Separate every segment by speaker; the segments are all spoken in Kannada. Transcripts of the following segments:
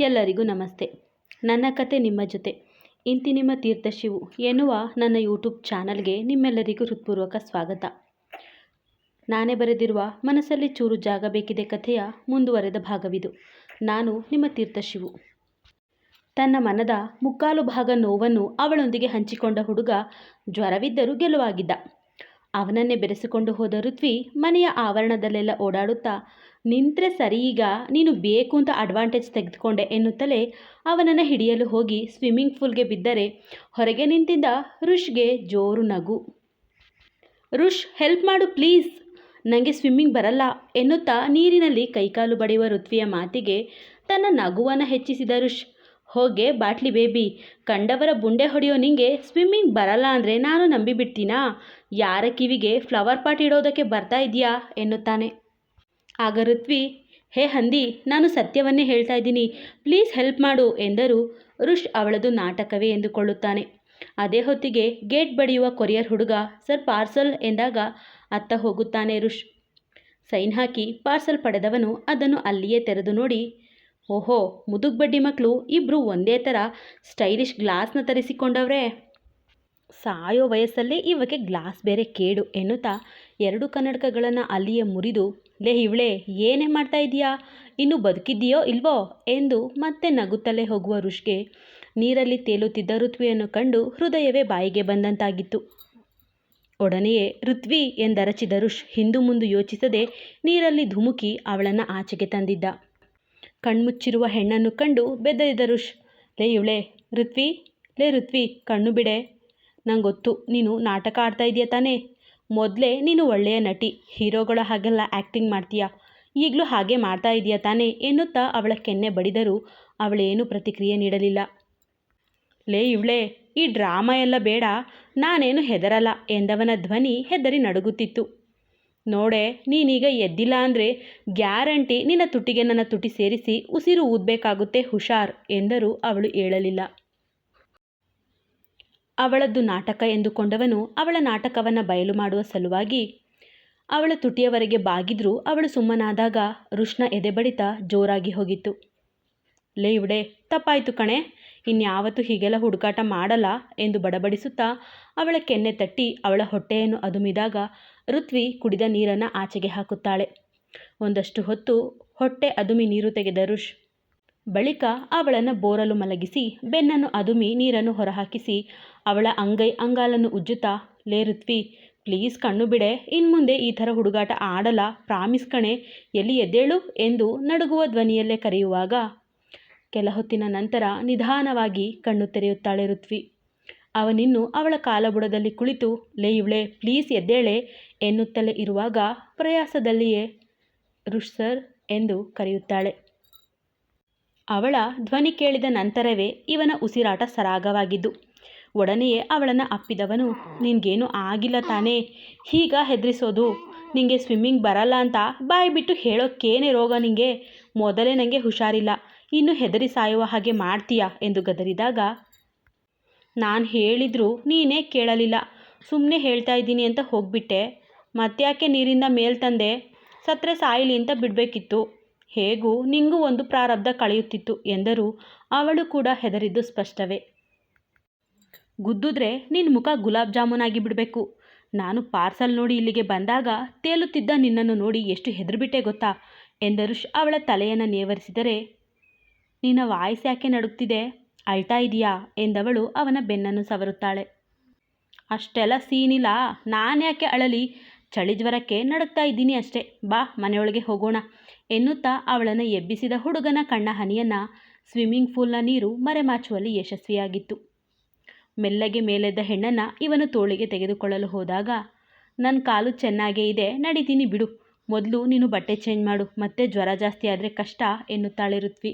Speaker 1: ಎಲ್ಲರಿಗೂ ನಮಸ್ತೆ. ನನ್ನ ಕತೆ ನಿಮ್ಮ ಜೊತೆ. ಇಂತಿ ನಿಮ್ಮ ತೀರ್ಥಶಿವು ಎನ್ನುವ ನನ್ನ ಯೂಟ್ಯೂಬ್ ಚಾನಲ್ಗೆ ನಿಮ್ಮೆಲ್ಲರಿಗೂ ಹೃತ್ಪೂರ್ವಕ ಸ್ವಾಗತ. ನಾನೇ ಬರೆದಿರುವ ಮನಸ್ಸಲ್ಲಿ ಚೂರು ಜಾಗ ಬೇಕಿದೆ ಕಥೆಯ ಮುಂದುವರೆದ ಭಾಗವಿದು. ನಾನು ನಿಮ್ಮ ತೀರ್ಥಶಿವು ತನ್ನ ಮನದ ಮುಕ್ಕಾಲು ಭಾಗ ನೋವನ್ನು ಅವಳೊಂದಿಗೆ ಹಂಚಿಕೊಂಡ ಹುಡುಗ ಜ್ವರವಿದ್ದರೂ ಗೆಲುವಾಗಿದ್ದ. ಅವನನ್ನೇ ಬೆರೆಸಿಕೊಂಡು ಹೋದ ಋತ್ವಿ ಮನೆಯ ಆವರಣದಲ್ಲೆಲ್ಲ ಓಡಾಡುತ್ತಾ, ನಿಂತರೆ ಸರಿ ಈಗ, ನೀನು ಬೇಕು ಅಂತ ಅಡ್ವಾಂಟೇಜ್ ತೆಗೆದುಕೊಂಡೆ ಎನ್ನುತ್ತಲೇ ಅವನನ್ನು ಹಿಡಿಯಲು ಹೋಗಿ ಸ್ವಿಮ್ಮಿಂಗ್ ಪೂಲ್ಗೆ ಬಿದ್ದರೆ ಹೊರಗೆ ನಿಂತಿದ್ದ ಋಷ್ಗೆ ಜೋರು ನಗು. ಋಷ್ ಹೆಲ್ಪ್ ಮಾಡು ಪ್ಲೀಸ್ ನನಗೆ ಸ್ವಿಮ್ಮಿಂಗ್ ಬರಲ್ಲ ಎನ್ನುತ್ತಾ ನೀರಿನಲ್ಲಿ ಕೈಕಾಲು ಬಡಿಯುವ ಋತ್ವಿಯ ಮಾತಿಗೆ ತನ್ನ ನಗುವನ್ನು ಹೆಚ್ಚಿಸಿದ ಋಷ್, ಹೋಗೆ ಬಾಟ್ಲಿ ಬೇಬಿ, ಕಂಡವರ ಬುಂಡೆ ಹೊಡೆಯೋ ನಿಂಗೆ ಸ್ವಿಮ್ಮಿಂಗ್ ಬರಲ್ಲ ಅಂದರೆ ನಾನು ನಂಬಿಬಿಡ್ತೀನಾ? ಯಾರ ಕಿವಿಗೆ ಫ್ಲವರ್ ಪಾಟ್ ಇಡೋದಕ್ಕೆ ಬರ್ತಾ ಇದೆಯಾ ಎನ್ನುತ್ತಾನೆ. ಆಗ ಋತ್ವಿ, ಹೇ ಹಂದಿ, ನಾನು ಸತ್ಯವನ್ನೇ ಹೇಳ್ತಾ ಇದ್ದೀನಿ. ಪ್ಲೀಸ್ ಹೆಲ್ಪ್ ಮಾಡು ಎಂದರು ಋಷ್ ಅವಳದು ನಾಟಕವೇ ಎಂದುಕೊಳ್ಳುತ್ತಾನೆ. ಅದೇ ಹೊತ್ತಿಗೆ ಗೇಟ್ ಬಡಿಯುವ ಕೊರಿಯರ್ ಹುಡುಗ ಸರ್ ಪಾರ್ಸಲ್ ಎಂದಾಗ ಅತ್ತ ಹೋಗುತ್ತಾನೆ ಋಷ್. ಸೈನ್ ಹಾಕಿ ಪಾರ್ಸಲ್ ಪಡೆದವನು ಅದನ್ನು ಅಲ್ಲಿಯೇ ತೆರೆದು ನೋಡಿ, ಓಹೋ ಮುದುಕ್ ಬಡ್ಡಿ ಮಕ್ಕಳು ಇಬ್ಬರು ಒಂದೇ ಥರ ಸ್ಟೈಲಿಶ್ ಗ್ಲಾಸ್ನ ತರಿಸಿಕೊಂಡವ್ರೆ. ಸಾಯೋ ವಯಸ್ಸಲ್ಲೇ ಇವಕ್ಕೆ ಗ್ಲಾಸ್ ಬೇರೆ ಕೇಡು ಎನ್ನುತ್ತಾ ಎರಡು ಕನ್ನಡಕಗಳನ್ನು ಅಲ್ಲಿಯೇ ಮುರಿದು, ಲೇ ಇವಳೆ, ಏನೇ ಮಾಡ್ತಾ ಇದೀಯಾ ಇನ್ನು ಬದುಕಿದ್ದೀಯೋ ಇಲ್ವೋ? ಎಂದು ಮತ್ತೆ ನಗುತ್ತಲೇ ಹೋಗುವ ಋಷ್ಗೆ ನೀರಲ್ಲಿ ತೇಲುತ್ತಿದ್ದ ಋತ್ವಿಯನ್ನು ಕಂಡು ಹೃದಯವೇ ಬಾಯಿಗೆ ಬಂದಂತಾಗಿತ್ತು. ಒಡನೆಯೇ, ಋತ್ವಿ ಎಂದರಚಿದ ಋಷ್ ಹಿಂದು ಮುಂದು ಯೋಚಿಸದೆ ನೀರಲ್ಲಿ ಧುಮುಕಿ ಅವಳನ್ನು ಆಚೆಗೆ ತಂದಿದ್ದ. ಕಣ್ಮುಚ್ಚಿರುವ ಹೆಣ್ಣನ್ನು ಕಂಡು ಬೆದರಿದ ಋಷ್ ಲೇ ಇವಳೆ, ಋತ್ವಿ, ಲೇ ಋತ್ವಿ, ಕಣ್ಣು ಬಿಡೆ ನಂಗೆ ಗೊತ್ತು ನೀನು ನಾಟಕ ಆಡ್ತಾ ಇದೆಯಾ ತಾನೇ? ಮೊದಲೇ ನೀನು ಒಳ್ಳೆಯ ನಟಿ, ಹೀರೋಗಳ ಹಾಗೆಲ್ಲ ಆ್ಯಕ್ಟಿಂಗ್ ಮಾಡ್ತೀಯಾ? ಈಗಲೂ ಹಾಗೆ ಮಾಡ್ತಾ ಇದೆಯಾ ತಾನೇ? ಎನ್ನುತ್ತಾ ಅವಳ ಕೆನ್ನೆ ಬಡಿದರೂ ಅವಳೇನೂ ಪ್ರತಿಕ್ರಿಯೆ ನೀಡಲಿಲ್ಲ. ಲೇ ಇವಳೆ, ಈ ಡ್ರಾಮಾ ಎಲ್ಲ ಬೇಡ, ನಾನೇನು ಹೆದರಲ್ಲ ಎಂದವನ ಧ್ವನಿ ಹೆದರಿ ನಡುಗುತ್ತಿತ್ತು. ನೋಡೆ, ನೀನೀಗ ಎದ್ದಿಲ್ಲ ಅಂದರೆ ಗ್ಯಾರಂಟಿ ನಿನ್ನ ತುಟಿಗೆ ನನ್ನ ತುಟಿ ಸೇರಿಸಿ ಉಸಿರು ಊದಬೇಕಾಗುತ್ತೆ ಹುಷಾರ್ ಎಂದರೂ ಅವಳು ಹೇಳಲಿಲ್ಲ. ಅವಳದ್ದು ನಾಟಕ ಎಂದುಕೊಂಡವನು ಅವಳ ನಾಟಕವನ್ನು ಬಯಲು ಮಾಡುವ ಸಲುವಾಗಿ ಅವಳ ತುಟಿಯವರೆಗೆ ಬಾಗಿದ್ರೂ ಅವಳು ಸುಮ್ಮನಾದಾಗ ರುಷ್ಣ ಎದೆಬಡಿತ ಜೋರಾಗಿ ಹೋಗಿತ್ತು. ಲೇ ಇವಡೆ, ತಪ್ಪಾಯಿತು ಕಣೆ, ಇನ್ಯಾವತ್ತೂ ಹೀಗೆಲ್ಲ ಹುಡುಕಾಟ ಮಾಡಲ್ಲ ಎಂದು ಬಡಬಡಿಸುತ್ತಾ ಅವಳ ಕೆನ್ನೆ ತಟ್ಟಿ ಅವಳ ಹೊಟ್ಟೆಯನ್ನು ಅದುಮಿದಾಗ ಋತ್ವಿ ಕುಡಿದ ನೀರನ್ನು ಆಚೆಗೆ ಹಾಕುತ್ತಾಳೆ. ಒಂದಷ್ಟು ಹೊತ್ತು ಹೊಟ್ಟೆ ಅದುಮಿ ನೀರು ತೆಗೆದ ಋಷ್ ಬಳಿಕ ಅವಳನ್ನು ಬೋರಲು ಮಲಗಿಸಿ ಬೆನ್ನನ್ನು ಅದುಮಿ ನೀರನ್ನು ಹೊರಹಾಕಿಸಿ, ಅವಳ ಅಂಗೈ ಅಂಗಾಲನ್ನು ಉಜ್ಜುತ್ತಾ, ಲೇ ಋತ್ವಿ ಪ್ಲೀಸ್ ಕಣ್ಣು ಬಿಡೆ, ಇನ್ಮುಂದೆ ಈ ಥರ ಹುಡುಗಾಟ ಆಡಲ ಪ್ರಾಮಿಸ್ ಕಣೆ, ಎಲ್ಲಿ ಎದ್ದೇಳು? ಎಂದು ನಡುಗುವ ಧ್ವನಿಯಲ್ಲೇ ಕರೆಯುವಾಗ, ಕೆಲ ಹೊತ್ತಿನ ನಂತರ ನಿಧಾನವಾಗಿ ಕಣ್ಣು ತೆರೆಯುತ್ತಾಳೆ ಋತ್ವಿ. ಅವನಿನ್ನು ಅವಳ ಕಾಲಬುಡದಲ್ಲಿ ಕುಳಿತು, ಲೇ ಇವಳೆ ಪ್ಲೀಸ್ ಎದ್ದೇಳೆ, ಎನ್ನುತ್ತಲೇ ಇರುವಾಗ ಪ್ರಯಾಸದಲ್ಲಿಯೇ, ರುಷ್ ಸರ್, ಎಂದು ಕರೆಯುತ್ತಾಳೆ. ಅವಳ ಧ್ವನಿ ಕೇಳಿದ ನಂತರವೇ ಇವನ ಉಸಿರಾಟ ಸರಾಗವಾಗಿದ್ದು, ಒಡನೆಯೇ ಅವಳನ್ನು ಅಪ್ಪಿದವನು, ನಿನಗೇನು ಆಗಿಲ್ಲ ತಾನೇ, ಹೀಗ ಹೆದರಿಸೋದು, ನಿಂಗೆ ಸ್ವಿಮ್ಮಿಂಗ್ ಬರಲ್ಲ ಅಂತ ಬಾಯಿ ಬಿಟ್ಟು ಹೇಳೋಕ್ಕೇನೆ ರೋಗ ನಿಂಗೆ, ಮೊದಲೇ ನನಗೆ ಹುಷಾರಿಲ್ಲ, ಇನ್ನು ಹೆದರಿ ಸಾಯುವ ಹಾಗೆ ಮಾಡ್ತೀಯಾ? ಎಂದು ಗದರಿದಾಗ, ನಾನು ಹೇಳಿದರೂ ನೀನೇ ಕೇಳಲಿಲ್ಲ ಸುಮ್ಮನೆ ಹೇಳ್ತಾ ಇದ್ದೀನಿ ಅಂತ ಹೋಗ್ಬಿಟ್ಟೆ, ಮತ್ತ್ಯಾಕೆ ನೀರಿಂದ ಮೇಲ್ ತಂದೆ, ಸತ್ರೆ ಸಾಯಿಲಿ ಅಂತ ಬಿಡಬೇಕಿತ್ತು ಹೇಗೂ ನಿಂಗೂ ಒಂದು ಪ್ರಾರಬ್ಧ ಕಳೆಯುತ್ತಿತ್ತು ಎಂದರೂ ಅವಳು ಕೂಡ ಹೆದರಿದ್ದು ಸ್ಪಷ್ಟವೇ. ಗುದ್ದುದ್ರೆ ನಿನ್ನ ಮುಖ ಗುಲಾಬ್ ಜಾಮೂನಾಗಿ ಬಿಡಬೇಕು. ನಾನು ಪಾರ್ಸಲ್ ನೋಡಿ ಇಲ್ಲಿಗೆ ಬಂದಾಗ ತೇಲುತ್ತಿದ್ದ ನಿನ್ನನ್ನು ನೋಡಿ ಎಷ್ಟು ಹೆದರಿಬಿಟ್ಟೆ ಗೊತ್ತಾ ಎಂದರು ಅವಳ ತಲೆಯನ್ನು ನೇವರಿಸಿದರೆ. ನಿನ್ನ ವಾಯ್ಸ್ ಯಾಕೆ ನಡುಗ್ತಿದೆ? ಅಳ್ತಾ ಇದೆಯಾ? ಎಂದವಳು ಅವನ ಬೆನ್ನನ್ನು ಸವರುತ್ತಾಳೆ. ಅಷ್ಟೆಲ್ಲ ಸೀನಿಲ್ಲ ನಾನು ಯಾಕೆ ಅಳಲಿ? ಚಳಿ ಜ್ವರಕ್ಕೆ ನಡುಗ್ತಾ ಇದ್ದೀನಿ ಅಷ್ಟೇ. ಬಾ ಮನೆಯೊಳಗೆ ಹೋಗೋಣ. ಎನ್ನುತ್ತಾ ಅವಳನ್ನು ಎಬ್ಬಿಸಿದ ಹುಡುಗನ ಕಣ್ಣ ಹನಿಯನ್ನು ಸ್ವಿಮ್ಮಿಂಗ್ ಪೂಲ್ನ ನೀರು ಮರೆಮಾಚುವಲ್ಲಿ ಯಶಸ್ವಿಯಾಗಿತ್ತು. ಮೆಲ್ಲಗೆ ಮೇಲೆದ್ದ ಹೆಣ್ಣನ್ನು ಇವನು ತೋಳಿಗೆ ತೆಗೆದುಕೊಳ್ಳಲು ಹೋದಾಗ ನನ್ನ ಕಾಲು ಚೆನ್ನಾಗೇ ಇದೆ, ನಡೀತೀನಿ ಬಿಡು. ಮೊದಲು ನೀನು ಬಟ್ಟೆ ಚೇಂಜ್ ಮಾಡು, ಮತ್ತೆ ಜ್ವರ ಜಾಸ್ತಿ ಆದರೆ ಕಷ್ಟ, ಎನ್ನುತ್ತಾಳೆ ಋತ್ವಿ.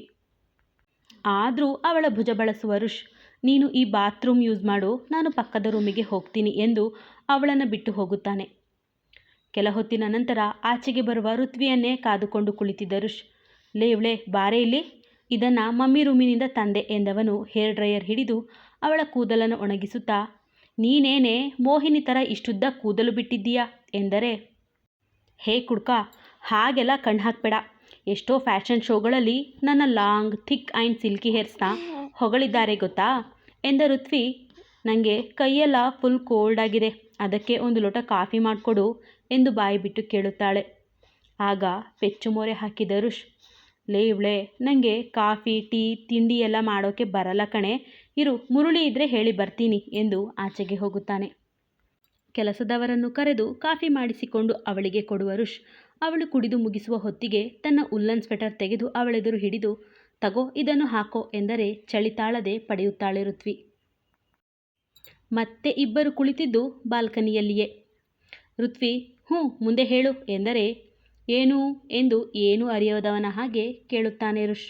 Speaker 1: ಆದರೂ ಅವಳ ಭುಜ ಬಳಸುವ ಋಷ್, ನೀನು ಈ ಬಾತ್ರೂಮ್ ಯೂಸ್ ಮಾಡು, ನಾನು ಪಕ್ಕದ ರೂಮಿಗೆ ಹೋಗ್ತೀನಿ, ಎಂದು ಅವಳನ್ನು ಬಿಟ್ಟು ಹೋಗುತ್ತಾನೆ. ಕೆಲ ಹೊತ್ತಿನ ನಂತರ ಆಚೆಗೆ ಬರುವ ಋತ್ವಿಯನ್ನೇ ಕಾದುಕೊಂಡು ಕುಳಿತಿದ್ದ ಋಷ್, ಲೇ ಇವಳೆ, ಬಾರೆ ಇಲ್ಲಿ? ಇದನ್ನು ಮಮ್ಮಿ ರೂಮಿನಿಂದ ತಂದೆ ಎಂದವನು ಹೇರ್ ಡ್ರೈಯರ್ ಹಿಡಿದು ಅವಳ ಕೂದಲನ್ನು ಒಣಗಿಸುತ್ತಾ, ನೀನೇನೇ ಮೋಹಿನಿ ಥರ ಇಷ್ಟುದ್ದ ಕೂದಲು ಬಿಟ್ಟಿದ್ದೀಯಾ? ಎಂದರೆ, ಹೇ ಕುಡ್ಕ, ಹಾಗೆಲ್ಲ ಕಣ್ಣು ಹಾಕ್ಬೇಡ. ಎಷ್ಟೋ ಫ್ಯಾಷನ್ ಶೋಗಳಲ್ಲಿ ನನ್ನ ಲಾಂಗ್, ಥಿಕ್ ಆ್ಯಂಡ್ ಸಿಲ್ಕಿ ಹೇರ್ಸ್ನ ಹೊಗಳಿದ್ದಾರೆ ಗೊತ್ತಾ? ಎಂದ ಋತ್ವಿ ನನಗೆ ಕೈಯೆಲ್ಲ ಫುಲ್ ಕೋಲ್ಡ್ ಆಗಿದೆ. ಅದಕ್ಕೆ ಒಂದು ಲೋಟ ಕಾಫಿ ಮಾಡಿಕೊಡು. ಎಂದು ಬಾಯಿ ಬಿಟ್ಟು ಕೇಳುತ್ತಾಳೆ. ಆಗ ಪೆಚ್ಚು ಮೊರೆ ಹಾಕಿದ ರುಷ್ ಲೇ ಇವಳೆ ನನಗೆ ಕಾಫಿ, ಟೀ, ತಿಂಡಿ ಎಲ್ಲ ಮಾಡೋಕ್ಕೆ ಬರಲ್ಲ ಕಣೆ, ಇರು, ಮುರುಳಿ ಇದ್ದರೆ ಹೇಳಿ ಬರ್ತೀನಿ ಎಂದು ಆಚೆಗೆ ಹೋಗುತ್ತಾನೆ. ಕೆಲಸದವರನ್ನು ಕರೆದು ಕಾಫಿ ಮಾಡಿಸಿಕೊಂಡು ಅವಳಿಗೆ ಕೊಡುವ ರುಷ್ ಅವಳು ಕುಡಿದು ಮುಗಿಸುವ ಹೊತ್ತಿಗೆ ತನ್ನ ಉಲ್ಲನ್ ಸ್ವೆಟರ್ ತೆಗೆದು ಅವಳೆದುರು ಹಿಡಿದು, ತಗೋ, ಇದನ್ನು ಹಾಕೋ ಎಂದರೆ ಚಳಿ ತಾಳದೆ ಪಡೆಯುತ್ತಾಳೆ ಋತ್ವಿ. ಮತ್ತೆ ಇಬ್ಬರು ಕುಳಿತಿದ್ದು ಬಾಲ್ಕನಿಯಲ್ಲಿಯೇ. ಋತ್ವಿ ಹ್ಞೂ, ಮುಂದೆ ಹೇಳು. ಎಂದರೆ, ಏನು ಎಂದು ಏನೂ ಅರಿಯೋದವನ ಹಾಗೆ ಕೇಳುತ್ತಾನೆ ರುಷ್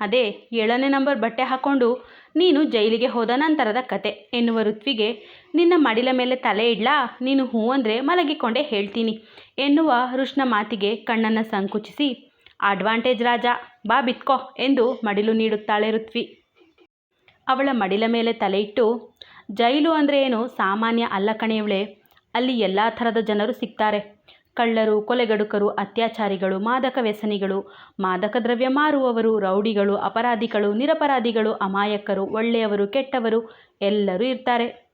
Speaker 1: ಅದೇ, ಏಳನೇ ನಂಬರ್ ಬಟ್ಟೆ ಹಾಕ್ಕೊಂಡು ನೀನು ಜೈಲಿಗೆ ಹೋದ ನಂತರದ ಕತೆ ಎನ್ನುವ ಋತ್ವಿಗೆ, ನಿನ್ನ ಮಡಿಲ ಮೇಲೆ ತಲೆ ಇಡ್ಲಾ, ನೀನು ಹೂ ಅಂದರೆ ಮಲಗಿಕೊಂಡೇ ಹೇಳ್ತೀನಿ ಎನ್ನುವ ಋಷ್ನ ಮಾತಿಗೆ ಕಣ್ಣನ್ನು ಸಂಕುಚಿಸಿ ಅಡ್ವಾಂಟೇಜ್ ರಾಜ, ಬಾ ಬಿತ್ಕೋ ಎಂದು ಮಡಿಲು ನೀಡುತ್ತಾಳೆ ಋತ್ವಿ. ಅವಳ ಮಡಿಲ ಮೇಲೆ ತಲೆ ಇಟ್ಟು, ಜೈಲು ಅಂದರೆ ಏನು? ಸಾಮಾನ್ಯ ಅಲ್ಲ ಕಣೆಯವಳೆ ಅಲ್ಲಿ ಎಲ್ಲ ಥರದ ಜನರು ಸಿಗ್ತಾರೆ ಕಳ್ಳರು, ಕೊಲೆಗಡುಕರು, ಅತ್ಯಾಚಾರಿಗಳು, ಮಾದಕ ವ್ಯಸನಿಗಳು, ಮಾದಕ ದ್ರವ್ಯ ಮಾರುವವರು, ರೌಡಿಗಳು, ಅಪರಾಧಿಗಳು, ನಿರಪರಾಧಿಗಳು, ಅಮಾಯಕರು, ಒಳ್ಳೆಯವರು, ಕೆಟ್ಟವರು ಎಲ್ಲರೂ ಇರ್ತಾರೆ.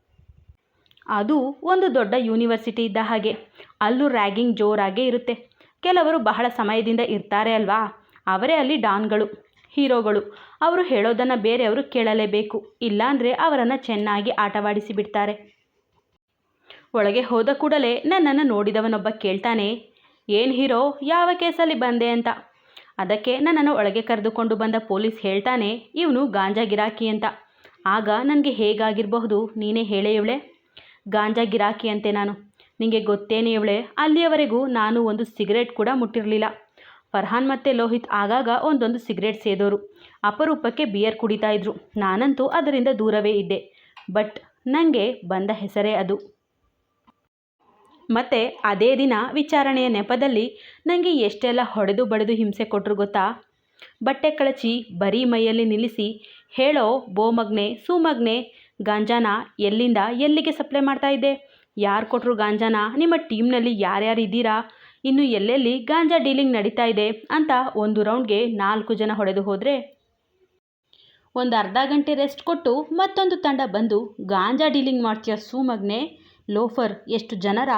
Speaker 1: ಅದು ಒಂದು ದೊಡ್ಡ ಯೂನಿವರ್ಸಿಟಿ ಇದ್ದ ಹಾಗೆ. ಅಲ್ಲೂ ರ್ಯಾಗಿಂಗ್ ಜೋರಾಗೇ ಇರುತ್ತೆ. ಕೆಲವರು ಬಹಳ ಸಮಯದಿಂದ ಇರ್ತಾರೆ ಅಲ್ವಾ? ಅವರೇ ಅಲ್ಲಿ ಡಾನ್ಗಳು, ಹೀರೋಗಳು. ಅವರು ಹೇಳೋದನ್ನು ಬೇರೆಯವರು ಕೇಳಲೇಬೇಕು. ಇಲ್ಲಾಂದರೆ ಅವರನ್ನು ಚೆನ್ನಾಗಿ ಆಟವಾಡಿಸಿ ಬಿಡ್ತಾರೆ. ಒಳಗೆ ಹೋದ ಕೂಡಲೇ ನನ್ನನ್ನು ನೋಡಿದವನೊಬ್ಬ ಕೇಳ್ತಾನೆ, ಏನು ಹೀರೋ, ಯಾವ ಕೇಸಲ್ಲಿ ಬಂದೆ ಅಂತ? ಅದಕ್ಕೆ ನನ್ನನ್ನು ಒಳಗೆ ಕರೆದುಕೊಂಡು ಬಂದ ಪೊಲೀಸ್ ಹೇಳ್ತಾನೆ, ಇವನು ಗಾಂಜಾ ಗಿರಾಕಿ ಅಂತ. ಆಗ ನನಗೆ ಹೇಗಾಗಿರಬಹುದು, ನೀನೇ ಹೇಳೇ ಇವಳೆ? ಗಾಂಜಾ ಗಿರಾಕಿ ಅಂತೆ ನಾನು. ನಿಮಗೆ ಗೊತ್ತೇನೆ ಇವಳೆ, ಅಲ್ಲಿಯವರೆಗೂ ನಾನು ಒಂದು ಸಿಗರೇಟ್ ಕೂಡ ಮುಟ್ಟಿರಲಿಲ್ಲ. ಫರ್ಹಾನ್ ಮತ್ತು ಲೋಹಿತ್ ಆಗಾಗ ಒಂದೊಂದು ಸಿಗರೇಟ್ ಸೇದೋರು. ಅಪರೂಪಕ್ಕೆ ಬಿಯರ್ ಕುಡಿತಾ ಇದ್ರು. ನಾನಂತೂ ಅದರಿಂದ ದೂರವೇ ಇದ್ದೆ. ಬಟ್ ನನಗೆ ಬಂದ ಹೆಸರೇ ಅದು. ಮತ್ತು ಅದೇ ದಿನ ವಿಚಾರಣೆಯ ನೆಪದಲ್ಲಿ ನನಗೆ ಎಷ್ಟೆಲ್ಲ ಹೊಡೆದು ಬಡಿದು ಹಿಂಸೆ ಕೊಟ್ಟರು ಗೊತ್ತಾ? ಬಟ್ಟೆ ಕಳಚಿ ಬರೀ ಮೈಯಲ್ಲಿ ನಿಲ್ಲಿಸಿ, ಹೇಳೋ ಬೋಮಗ್ನೆ, ಸೂಮಗ್ನೆ, ಗಾಂಜಾನ ಎಲ್ಲಿಂದ ಎಲ್ಲಿಗೆ ಸಪ್ಲೈ ಮಾಡ್ತಾ ಇದ್ದೆ? ಯಾರು ಕೊಟ್ಟರು ಗಾಂಜಾನ? ನಿಮ್ಮ ಟೀಮ್ನಲ್ಲಿ ಯಾರ್ಯಾರು ಇದ್ದೀರಾ? ಇನ್ನು ಎಲ್ಲೆಲ್ಲಿ ಗಾಂಜಾ ಡೀಲಿಂಗ್ ನಡೀತಾ ಇದೆ? ಅಂತ ಒಂದು ರೌಂಡ್ಗೆ ನಾಲ್ಕು ಜನ ಹೊಡೆದು ಹೋದರೆ ಒಂದು ಅರ್ಧ ಗಂಟೆ ರೆಸ್ಟ್ ಕೊಟ್ಟು ಮತ್ತೊಂದು ತಂಡ ಬಂದು, ಗಾಂಜಾ ಡೀಲಿಂಗ್ ಮಾಡ್ತೀಯ ಸುಮಗ್ನೆ? ಲೋಫರ್, ಎಷ್ಟು ಜನರ,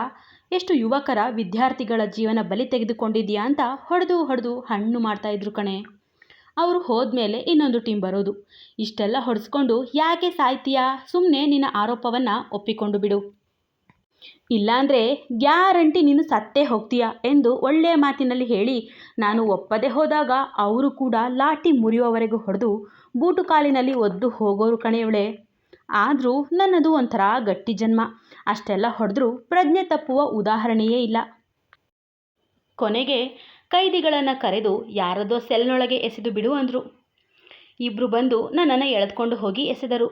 Speaker 1: ಎಷ್ಟು ಯುವಕರ ವಿದ್ಯಾರ್ಥಿಗಳ ಜೀವನ ಬಲಿ ತೆಗೆದುಕೊಂಡಿದ್ಯಾ ಅಂತ ಹೊಡೆದು ಹೊಡೆದು ಹಣ್ಣು ಮಾಡ್ತಾಯಿದ್ರು ಕಣೆ. ಅವರು ಹೋದ್ಮೇಲೆ ಇನ್ನೊಂದು ಟೀಮ್ ಬರೋದು. ಇಷ್ಟೆಲ್ಲ ಹೊಡೆಸ್ಕೊಂಡು ಯಾಕೆ ಸಾಯ್ತೀಯಾ? ಸುಮ್ಮನೆ ನಿನ್ನ ಆರೋಪವನ್ನು ಒಪ್ಪಿಕೊಂಡು ಬಿಡು. ಇಲ್ಲಾಂದರೆ ಗ್ಯಾರಂಟಿ ನೀನು ಸತ್ತೇ ಹೋಗ್ತೀಯ ಎಂದು ಒಳ್ಳೆಯ ಮಾತಿನಲ್ಲಿ ಹೇಳಿ ನಾನು ಒಪ್ಪದೆ ಹೋದಾಗ ಅವರು ಕೂಡ ಲಾಟಿ ಮುರಿಯುವವರೆಗೂ ಹೊಡೆದು ಬೂಟು ಕಾಲಿನಲ್ಲಿ ಒದ್ದು ಹೋಗೋರು ಕಣೆಯವಳೆ ಆದರೂ ನನ್ನದು ಒಂಥರ ಗಟ್ಟಿ ಜನ್ಮ ಅಷ್ಟೆಲ್ಲ ಹೊಡೆದ್ರೂ ಪ್ರಜ್ಞೆ ತಪ್ಪುವ ಉದಾಹರಣೆಯೇ ಇಲ್ಲ. ಕೊನೆಗೆ ಕೈದಿಗಳನ್ನು ಕರೆದು ಯಾರದೋ ಸೆಲ್ನೊಳಗೆ ಎಸೆದು ಬಿಡು ಅಂದರು. ಇಬ್ಬರು ಬಂದು ನನ್ನನ್ನು ಎಳೆದುಕೊಂಡು ಹೋಗಿ ಎಸೆದರು.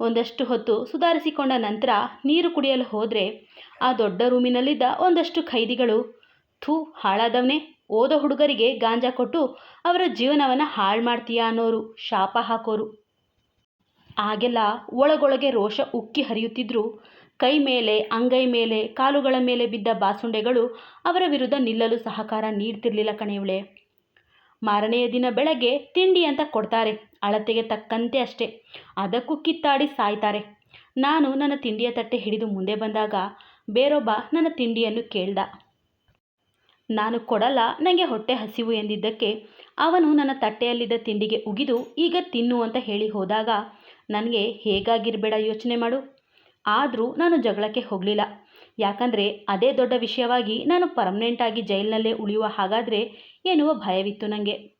Speaker 1: ಒಂದಷ್ಟು ಹೊತ್ತು ಸುಧಾರಿಸಿಕೊಂಡ ನಂತರ ನೀರು ಕುಡಿಯಲು ಹೋದರೆ ಆ ದೊಡ್ಡ ರೂಮಿನಲ್ಲಿದ್ದ ಒಂದಷ್ಟು ಖೈದಿಗಳು ಥೂ ಹಾಳಾದವನೇ, ಓದೋ ಹುಡುಗರಿಗೆ ಗಾಂಜಾ ಕೊಟ್ಟು ಅವರ ಜೀವನವನ್ನು ಹಾಳು ಮಾಡ್ತೀಯಾ ಅನ್ನೋರು ಶಾಪ ಹಾಕೋರು. ಆಗೆಲ್ಲ ಒಳಗೊಳಗೆ ರೋಷ ಉಕ್ಕಿ ಹರಿಯುತ್ತಿದ್ದರೂ ಕೈ ಮೇಲೆ, ಅಂಗೈ ಮೇಲೆ, ಕಾಲುಗಳ ಮೇಲೆ ಬಿದ್ದ ಬಾಸುಂಡೆಗಳು ಅವರ ವಿರುದ್ಧ ನಿಲ್ಲಲು ಸಹಕಾರ ನೀಡ್ತಿರ್ಲಿಲ್ಲ ಕಣೆಯವಳೆ. ಮಾರನೆಯ ದಿನ ಬೆಳಗ್ಗೆ ತಿಂಡಿ ಅಂತ ಕೊಡ್ತಾರೆ, ಅಳತೆಗೆ ತಕ್ಕಂತೆ ಅಷ್ಟೇ. ಅದಕ್ಕೂ ಕಿತ್ತಾಡಿ ಸಾಯ್ತಾರೆ. ನಾನು ನನ್ನ ತಿಂಡಿಯ ತಟ್ಟೆ ಹಿಡಿದು ಮುಂದೆ ಬಂದಾಗ ಬೇರೊಬ್ಬ ನನ್ನ ತಿಂಡಿಯನ್ನು ಕೇಳ್ದ. ನಾನು ಕೊಡಲ್ಲ ನನಗೆ ಹೊಟ್ಟೆ ಹಸಿವು ಎಂದಿದ್ದಕ್ಕೆ ಅವನು ನನ್ನ ತಟ್ಟೆಯಲ್ಲಿದ್ದ ತಿಂಡಿಗೆ ಉಗಿದು ಈಗ ತಿನ್ನು ಅಂತ ಹೇಳಿ ಹೋದಾಗ, ನನಗೆ ಹೇಗಾಗಿರಬೇಡ ಯೋಚನೆ ಮಾಡು. ಆದರೂ ನಾನು ಜಗಳಕ್ಕೆ ಹೋಗಲಿಲ್ಲ. ಯಾಕಂದರೆ ಅದೇ ದೊಡ್ಡ ವಿಷಯವಾಗಿ ನಾನು ಪರ್ಮನೆಂಟಾಗಿ ಜೈಲಿನಲ್ಲೇ ಉಳಿಯುವ ಹಾಗಾದರೆ ಎನ್ನುವ ಭಯವಿತ್ತು ನನಗೆ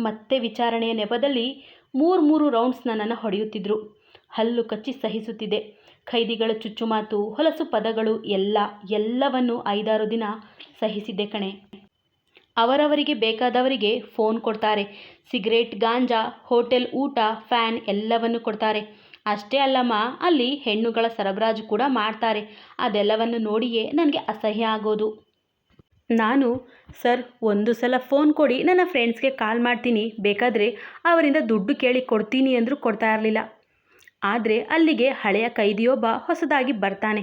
Speaker 1: ಮತ್ತೆ ವಿಚಾರಣೆಯ ನೆಪದಲ್ಲಿ ಮೂರು ಮೂರು ರೌಂಡ್ಸ್ ನನ್ನನ್ನು ಹೊಡೆಯುತ್ತಿದ್ದರು ಹಲ್ಲು ಕಚ್ಚಿ ಸಹಿಸುತ್ತಿದೆ. ಖೈದಿಗಳ ಚುಚ್ಚುಮಾತು, ಹೊಲಸು ಪದಗಳು ಎಲ್ಲ, ಎಲ್ಲವನ್ನು ಐದಾರು ದಿನ ಸಹಿಸಿದ್ದೆ ಕಣೆ. ಅವರವರಿಗೆ ಬೇಕಾದವರಿಗೆ ಫೋನ್ ಕೊಡ್ತಾರೆ. ಸಿಗರೇಟ್, ಗಾಂಜಾ, ಹೋಟೆಲ್, ಊಟ ಫ್ಯಾನ್ ಎಲ್ಲವನ್ನು ಕೊಡ್ತಾರೆ. ಅಷ್ಟೇ ಅಲ್ಲಮ್ಮ, ಅಲ್ಲಿ ಹೆಣ್ಣುಗಳ ಸರಬರಾಜು ಕೂಡ ಮಾಡ್ತಾರೆ. ಅದೆಲ್ಲವನ್ನು ನೋಡಿಯೇ ನನಗೆ ಅಸಹ್ಯ ಆಗೋದು. ನಾನು, ಸರ್, ಒಂದು ಸಲ ಫೋನ್ ಕೊಡಿ, ನನ್ನ ಫ್ರೆಂಡ್ಸ್ಗೆ ಕಾಲ್ ಮಾಡ್ತೀನಿ. ಬೇಕಾದರೆ ಅವರಿಂದ ದುಡ್ಡು ಕೇಳಿ ಕೊಡ್ತೀನಿ ಅಂದರೂ ಕೊಡ್ತಾ ಇರಲಿಲ್ಲ. ಆದರೆ ಅಲ್ಲಿಗೆ ಹಳೆಯ ಕೈದಿಯೊಬ್ಬ ಹೊಸದಾಗಿ ಬರ್ತಾನೆ.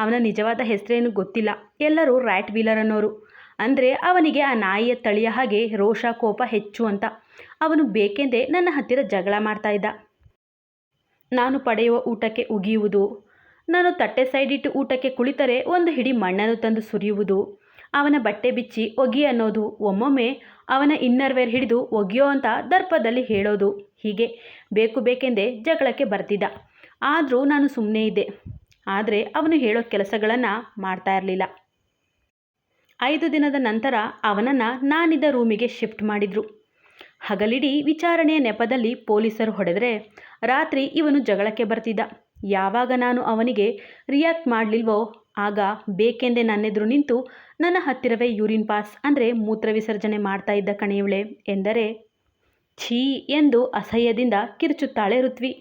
Speaker 1: ಅವನ ನಿಜವಾದ ಹೆಸರೇನು ಗೊತ್ತಿಲ್ಲ. ಎಲ್ಲರೂ ರ್ಯಾಟ್ ವೀಲರ್ ಅನ್ನೋರು. ಅಂದರೆ ಅವನಿಗೆ ಆ ನಾಯಿಯ ತಳಿಯ ಹಾಗೆ ರೋಷ ಕೋಪ ಹೆಚ್ಚು ಅಂತ. ಅವನು ಬೇಕೆಂದೇ ನನ್ನ ಹತ್ತಿರ ಜಗಳ ಮಾಡ್ತಾ ಇದ್ದ. ನಾನು ಪಡೆಯುವ ಊಟಕ್ಕೆ ಉಗಿಯುವುದು. ನಾನು ತಟ್ಟೆ ಸೈಡಿಟ್ಟು ಊಟಕ್ಕೆ ಕುಳಿತರೆ ಒಂದು ಹಿಡಿ ಮಣ್ಣನ್ನು ತಂದು ಸುರಿಯುವುದು. ಅವನ ಬಟ್ಟೆ ಬಿಚ್ಚಿ ಒಗಿ ಅನ್ನೋದು. ಒಮ್ಮೊಮ್ಮೆ ಅವನ ಇನ್ನರ್ವೇರ್ ಹಿಡಿದು ಒಗೆಯೋ ಅಂತ ದರ್ಪದಲ್ಲಿ ಹೇಳೋದು. ಹೀಗೆ ಬೇಕು ಬೇಕೆಂದೇ ಜಗಳಕ್ಕೆ ಬರ್ತಿದ್ದ. ಆದರೂ ನಾನು ಸುಮ್ಮನೆ ಇದ್ದೆ. ಆದರೆ ಅವನು ಹೇಳೋ ಕೆಲಸಗಳನ್ನು ಮಾಡ್ತಾ ಇರಲಿಲ್ಲ. ಐದು ದಿನದ ನಂತರ ಅವನನ್ನು ನಾನಿದ್ದ ರೂಮಿಗೆ ಶಿಫ್ಟ್ ಮಾಡಿದರು. ಹಗಲಿಡೀ ವಿಚಾರಣೆಯ ನೆಪದಲ್ಲಿ ಪೊಲೀಸರು ಹೊಡೆದರೆ ರಾತ್ರಿ ಇವನು ಜಗಳಕ್ಕೆ ಬರ್ತಿದ್ದ. ಯಾವಾಗ ನಾನು ಅವನಿಗೆ ರಿಯಾಕ್ಟ್ ಮಾಡಲಿಲ್ವೋ, ಆಗ ಬೇಕೆಂದೇ ನನ್ನೆದುರು ನಿಂತು ನನ್ನ ಹತ್ತಿರವೇ ಯೂರಿನ್ ಪಾಸ್ ಅಂದರೆ ಮೂತ್ರ ವಿಸರ್ಜನೆ ಮಾಡ್ತಾ ಇದ್ದ ಕಣಿವಳೆ ಎಂದರೆ, ಛೀ ಎಂದು ಅಸಹ್ಯದಿಂದ ಕಿರುಚುತ್ತಾಳೆ ಋತ್ವಿ.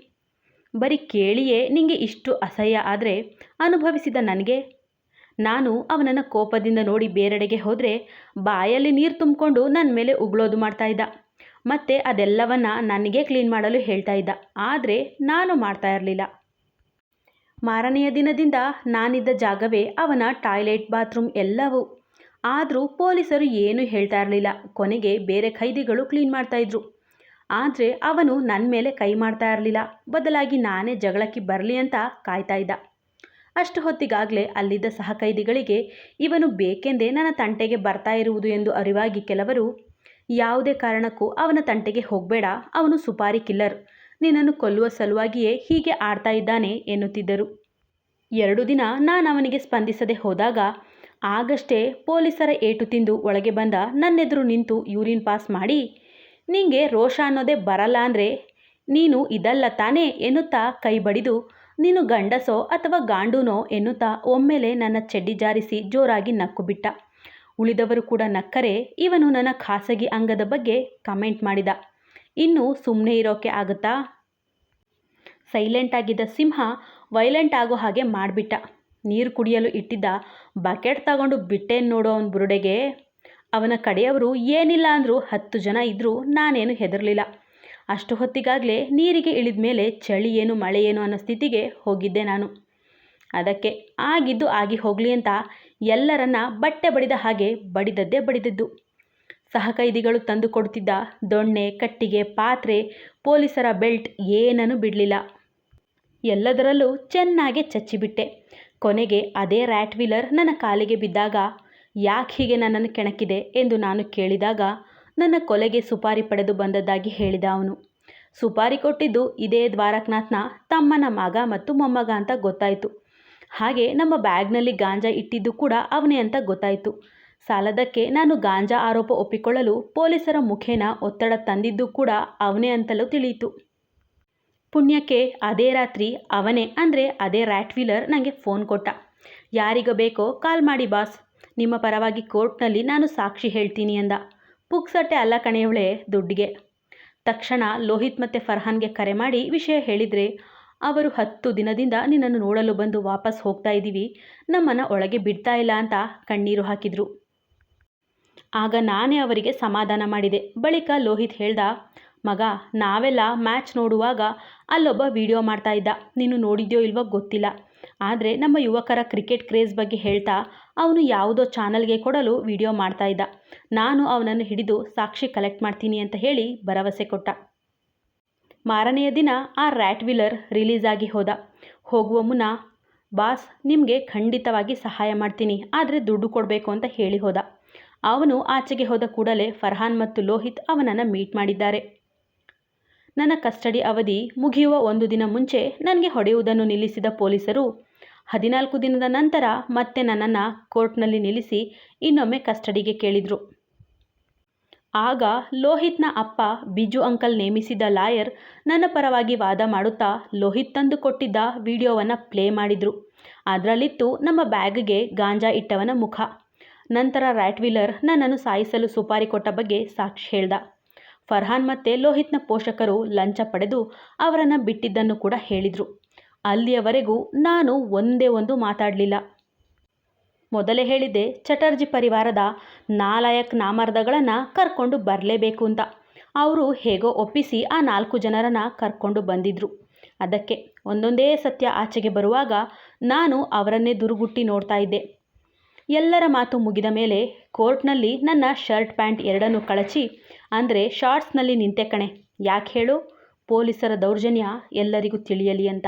Speaker 1: ಬರೀ ಕೇಳಿಯೇ ನಿಂಗೆ ಇಷ್ಟು ಅಸಹ್ಯ ಆದರೆ ಅನುಭವಿಸಿದ ನನಗೆ? ನಾನು ಅವನನ್ನು ಕೋಪದಿಂದ ನೋಡಿ ಬೇರೆಡೆಗೆ ಹೋದರೆ ಬಾಯಲ್ಲಿ ನೀರು ತುಂಬಿಕೊಂಡು ನನ್ನ ಮೇಲೆ ಉಗುಳೋದು ಮಾಡ್ತಾ ಇದ್ದ. ಮತ್ತು ಅದೆಲ್ಲವನ್ನ ನನಗೆ ಕ್ಲೀನ್ ಮಾಡಲು ಹೇಳ್ತಾ ಇದ್ದ. ಆದರೆ ನಾನು ಮಾಡ್ತಾ ಇರಲಿಲ್ಲ. ಮಾರನೆಯ ದಿನದಿಂದ ನಾನಿದ್ದ ಜಾಗವೇ ಅವನ ಟಾಯ್ಲೆಟ್ ಬಾತ್ರೂಮ್ ಎಲ್ಲವೂ. ಆದರೂ ಪೊಲೀಸರು ಏನೂ ಹೇಳ್ತಾ ಇರಲಿಲ್ಲ. ಕೊನೆಗೆ ಬೇರೆ ಖೈದಿಗಳು ಕ್ಲೀನ್ ಮಾಡ್ತಾಯಿದ್ರು ಆದರೆ ಅವನು ನನ್ನ ಮೇಲೆ ಕೈ ಮಾಡ್ತಾ ಇರಲಿಲ್ಲ. ಬದಲಾಗಿ ನಾನೇ ಜಗಳಕ್ಕೆ ಬರಲಿ ಅಂತ ಕಾಯ್ತಾ ಇದ್ದ. ಅಷ್ಟು ಹೊತ್ತಿಗಾಗಲೇ ಅಲ್ಲಿದ್ದ ಸಹಕೈದಿಗಳಿಗೆ ಇವನು ಬೇಕೆಂದೇ ನನ್ನ ತಂಟೆಗೆ ಬರ್ತಾ ಇರುವುದು ಎಂದು ಅರಿವಾಗಿ ಕೆಲವರು ಯಾವುದೇ ಕಾರಣಕ್ಕೂ ಅವನ ತಂಟೆಗೆ ಹೋಗಬೇಡ, ಅವನು ಸುಪಾರಿ ಕಿಲ್ಲರ್. ನಿನ್ನನ್ನು ಕೊಲ್ಲುವ ಸಲುವಾಗಿಯೇ ಹೀಗೆ ಆಡ್ತಾ ಇದ್ದಾನೆ ಎನ್ನುತ್ತಿದ್ದರು. ಎರಡು ದಿನ ನಾನು ಅವನಿಗೆ ಸ್ಪಂದಿಸದೆ ಹೋದಾಗ ಆಗಷ್ಟೇ ಪೊಲೀಸರ ಏಟು ತಿಂದು ಒಳಗೆ ಬಂದ ನನ್ನೆದುರು ನಿಂತು ಯೂರಿನ್ ಪಾಸ್ ಮಾಡಿ, ನಿಂಗೆ ರೋಷ ಅನ್ನೋದೇ ಬರಲ್ಲ ಅಂದರೆ ನೀನು ಇದಲ್ಲ ತಾನೇ ಎನ್ನುತ್ತಾ ಕೈ ಬಡಿದು, ನೀನು ಗಂಡಸೋ ಅಥವಾ ಗಾಂಡೂನೋ ಎನ್ನುತ್ತಾ ಒಮ್ಮೆಲೆ ನನ್ನ ಚೆಡ್ಡಿ ಜಾರಿಸಿ ಜೋರಾಗಿ ನಕ್ಕು ಬಿಟ್ಟ. ಉಳಿದವರು ಕೂಡ ನಕ್ಕರೆ, ಇವನು ನನ್ನ ಖಾಸಗಿ ಅಂಗದ ಬಗ್ಗೆ ಕಮೆಂಟ್ ಮಾಡಿದ. ಇನ್ನು ಸುಮ್ಮನೆ ಇರೋಕೆ ಆಗುತ್ತಾ? ಸೈಲೆಂಟ್ ಆಗಿದ್ದ ಸಿಂಹ ವೈಲೆಂಟ್ ಆಗೋ ಹಾಗೆ ಮಾಡಿಬಿಟ್ಟ. ನೀರು ಕುಡಿಯಲು ಇಟ್ಟಿದ್ದ ಬಕೆಟ್ ತಗೊಂಡು ಬಿಟ್ಟೇನು ನೋಡೋ ಅವನ ಬುರುಡೆಗೆ. ಅವನ ಕಡೆಯವರು, ಏನಿಲ್ಲ ಅಂದರೂ ಹತ್ತು ಜನ ಇದ್ದರೂ ನಾನೇನು ಹೆದರಲಿಲ್ಲ. ಅಷ್ಟು ಹೊತ್ತಿಗಾಗಲೇ ನೀರಿಗೆ ಇಳಿದ ಮೇಲೆ ಚಳಿ ಏನು, ಮಳೆ ಏನು ಅನ್ನೋ ಸ್ಥಿತಿಗೆ ಹೋಗಿದ್ದೆ ನಾನು. ಅದಕ್ಕೆ, ಆಗಿದ್ದು ಆಗಿ ಹೋಗಲಿ ಅಂತ ಎಲ್ಲರನ್ನ ಬಟ್ಟೆ ಬಡಿದ ಹಾಗೆ ಬಡಿದದ್ದೇ ಬಡಿದದ್ದು. ಸಹಕೈದಿಗಳು ತಂದು ಕೊಡ್ತಿದ್ದ ದೊಣ್ಣೆ, ಕಟ್ಟಿಗೆ, ಪಾತ್ರೆ, ಪೊಲೀಸರ ಬೆಲ್ಟ್ ಏನನ್ನು ಬಿಡಲಿಲ್ಲ. ಎಲ್ಲದರಲ್ಲೂ ಚೆನ್ನಾಗೆ ಚಚ್ಚಿಬಿಟ್ಟೆ. ಕೊನೆಗೆ ಅದೇ ರ್ಯಾಟ್ ವೀಲರ್ ನನ್ನ ಕಾಲಿಗೆ ಬಿದ್ದಾಗ ಯಾಕೆ ಹೀಗೆ ನನ್ನನ್ನು ಕೆಣಕಿದೆ ಎಂದು ನಾನು ಕೇಳಿದಾಗ ನನ್ನ ಕೊಲೆಗೆ ಸುಪಾರಿ ಪಡೆದು ಬಂದದ್ದಾಗಿ ಹೇಳಿದ ಅವನು. ಸುಪಾರಿ ಕೊಟ್ಟಿದ್ದು ಇದೇ ದ್ವಾರಕನಾಥ್ನ ತಮ್ಮನ ಮಗ ಮತ್ತು ಮೊಮ್ಮಗ ಅಂತ ಗೊತ್ತಾಯಿತು. ಹಾಗೆ ನಮ್ಮ ಬ್ಯಾಗ್ನಲ್ಲಿ ಗಾಂಜಾ ಇಟ್ಟಿದ್ದು ಕೂಡ ಅವನೇ ಅಂತ ಗೊತ್ತಾಯಿತು. ಸಾಲದಕ್ಕೆ ನಾನು ಗಾಂಜಾ ಆರೋಪ ಒಪ್ಪಿಕೊಳ್ಳಲು ಪೊಲೀಸರ ಮುಖೇನ ಒತ್ತಡ ತಂದಿದ್ದು ಕೂಡ ಅವನೇ ಅಂತಲೂ ತಿಳಿಯಿತು. ಪುಣ್ಯಕ್ಕೆ ಅದೇ ರಾತ್ರಿ ಅವನೇ ಅಂದರೆ ಅದೇ ರ್ಯಾಟ್ ವೀಲರ್ ನನಗೆ ಫೋನ್ ಕೊಟ್ಟ. ಯಾರಿಗ ಬೇಕೋ ಕಾಲ್ ಮಾಡಿ ಬಾಸ್. ನಿಮ್ಮ ಪರವಾಗಿ ಕೋರ್ಟ್ನಲ್ಲಿ ನಾನು ಸಾಕ್ಷಿ ಹೇಳ್ತೀನಿ ಅಂದ. ಪುಕ್ಸಟ್ಟೆ ಅಲ್ಲ ಕಣೆಯವಳೆ ದುಡ್ಡಿಗೆ. ತಕ್ಷಣ ಲೋಹಿತ್ ಮತ್ತು ಫರ್ಹಾನ್ಗೆ ಕರೆ ಮಾಡಿ ವಿಷಯ ಹೇಳಿದರೆ ಅವರು ಹತ್ತು ದಿನದಿಂದ ನಿನ್ನನ್ನು ನೋಡಲು ಬಂದು ವಾಪಸ್ ಹೋಗ್ತಾ ಇದ್ದೀವಿ. ನಮ್ಮನ್ನು ಒಳಗೆ ಬಿಡ್ತಾ ಇಲ್ಲ ಅಂತ ಕಣ್ಣೀರು ಹಾಕಿದರು. ಆಗ ನಾನೇ ಅವರಿಗೆ ಸಮಾಧಾನ ಮಾಡಿದೆ. ಬಳಿಕ ಲೋಹಿತ್ ಹೇಳ್ದ, ಮಗ, ನಾವೆಲ್ಲ ಮ್ಯಾಚ್ ನೋಡುವಾಗ ಅಲ್ಲೊಬ್ಬ ವಿಡಿಯೋ ಮಾಡ್ತಾ ಇದ್ದ. ನೀನು ನೋಡಿದ್ಯೋ ಇಲ್ವೋ ಗೊತ್ತಿಲ್ಲ. ಆದರೆ ನಮ್ಮ ಯುವಕರ ಕ್ರಿಕೆಟ್ ಕ್ರೇಜ್ ಬಗ್ಗೆ ಹೇಳ್ತಾ ಅವನು ಯಾವುದೋ ಚಾನಲ್ಗೆ ಕೊಡಲು ವಿಡಿಯೋ ಮಾಡ್ತಾ ಇದ್ದ. ನಾನು ಅವನನ್ನು ಹಿಡಿದು ಸಾಕ್ಷಿ ಕಲೆಕ್ಟ್ ಮಾಡ್ತೀನಿ ಅಂತ ಹೇಳಿ ಭರವಸೆ ಕೊಟ್ಟ. ಮಾರನೆಯ ದಿನ ಆ ರ್ಯಾಟ್ ವೀಲರ್ ರಿಲೀಸ್ ಆಗಿ ಹೋದ. ಹೋಗುವ ಮುನ್ನ, ಬಾಸ್, ನಿಮಗೆ ಖಂಡಿತವಾಗಿ ಸಹಾಯ ಮಾಡ್ತೀನಿ, ಆದರೆ ದುಡ್ಡು ಕೊಡಬೇಕು ಅಂತ ಹೇಳಿ ಹೋದ. ಅವನು ಆಚೆಗೆ ಹೋದ ಕೂಡಲೇ ಫರ್ಹಾನ್ ಮತ್ತು ಲೋಹಿತ್ ಅವನನ್ನು ಮೀಟ್ ಮಾಡಿದ್ದಾರೆ. ನನ್ನ ಕಸ್ಟಡಿ ಅವಧಿ ಮುಗಿಯುವ ಒಂದು ದಿನ ಮುಂಚೆ ನನಗೆ ಹೊಡೆಯುವುದನ್ನು ನಿಲ್ಲಿಸಿದ ಪೊಲೀಸರು, ಹದಿನಾಲ್ಕು ದಿನದ ನಂತರ ಮತ್ತೆ ನನ್ನನ್ನು ಕೋರ್ಟ್ನಲ್ಲಿ ನಿಲ್ಲಿಸಿ ಇನ್ನೊಮ್ಮೆ ಕಸ್ಟಡಿಗೆ ಕೇಳಿದರು. ಆಗ ಲೋಹಿತ್ನ ಅಪ್ಪ, ಬಿಜು ಅಂಕಲ್ ನೇಮಿಸಿದ ಲಾಯರ್ ನನ್ನ ಪರವಾಗಿ ವಾದ ಮಾಡುತ್ತಾ ಲೋಹಿತ್ ತಂದು ಕೊಟ್ಟಿದ್ದ ವಿಡಿಯೋವನ್ನು ಪ್ಲೇ ಮಾಡಿದರು. ಅದರಲ್ಲಿತ್ತು ನಮ್ಮ ಬ್ಯಾಗ್ಗೆ ಗಾಂಜಾ ಇಟ್ಟವನ ಮುಖ. ನಂತರ ರ್ಯಾಟ್ ವೀಲರ್ ನನ್ನನ್ನು ಸಾಯಿಸಲು ಸುಪಾರಿ ಕೊಟ್ಟ ಬಗ್ಗೆ ಸಾಕ್ಷಿ ಹೇಳ್ದ. ಫರ್ಹಾನ್ ಮತ್ತು ಲೋಹಿತ್ನ ಪೋಷಕರು ಲಂಚ ಪಡೆದು ಅವರನ್ನು ಬಿಟ್ಟಿದ್ದನ್ನು ಕೂಡ ಹೇಳಿದರು. ಅಲ್ಲಿಯವರೆಗೂ ನಾನು ಒಂದೇ ಒಂದು ಮಾತಾಡಲಿಲ್ಲ. ಮೊದಲೇ ಹೇಳಿದ್ದೆ, ಚಟರ್ಜಿ ಪರಿವಾರದ ನಾಲಾಯಕ್ ನಾಮರ್ದಗಳನ್ನು ಕರ್ಕೊಂಡು ಬರಲೇಬೇಕು ಅಂತ. ಅವರು ಹೇಗೋ ಒಪ್ಪಿಸಿ ಆ ನಾಲ್ಕು ಜನರನ್ನು ಕರ್ಕೊಂಡು ಬಂದಿದ್ದರು ಅದಕ್ಕೆ ಒಂದೊಂದೇ ಸತ್ಯ ಆಚೆಗೆ ಬರುವಾಗ ನಾನು ಅವರನ್ನೇ ದುರುಗುಟ್ಟಿ ನೋಡ್ತಾ ಇದ್ದೆ. ಎಲ್ಲರ ಮಾತು ಮುಗಿದ ಮೇಲೆ ಕೋರ್ಟ್ನಲ್ಲಿ ನನ್ನ ಶರ್ಟ್ ಪ್ಯಾಂಟ್ ಎರಡನ್ನೂ ಕಳಚಿ, ಅಂದರೆ ಶಾರ್ಟ್ಸ್ನಲ್ಲಿ ನಿಂತೆ ಕಣೆ, ಯಾಕೆ ಹೇಳು? ಪೊಲೀಸರ ದೌರ್ಜನ್ಯ ಎಲ್ಲರಿಗೂ ತಿಳಿಯಲಿ ಅಂತ.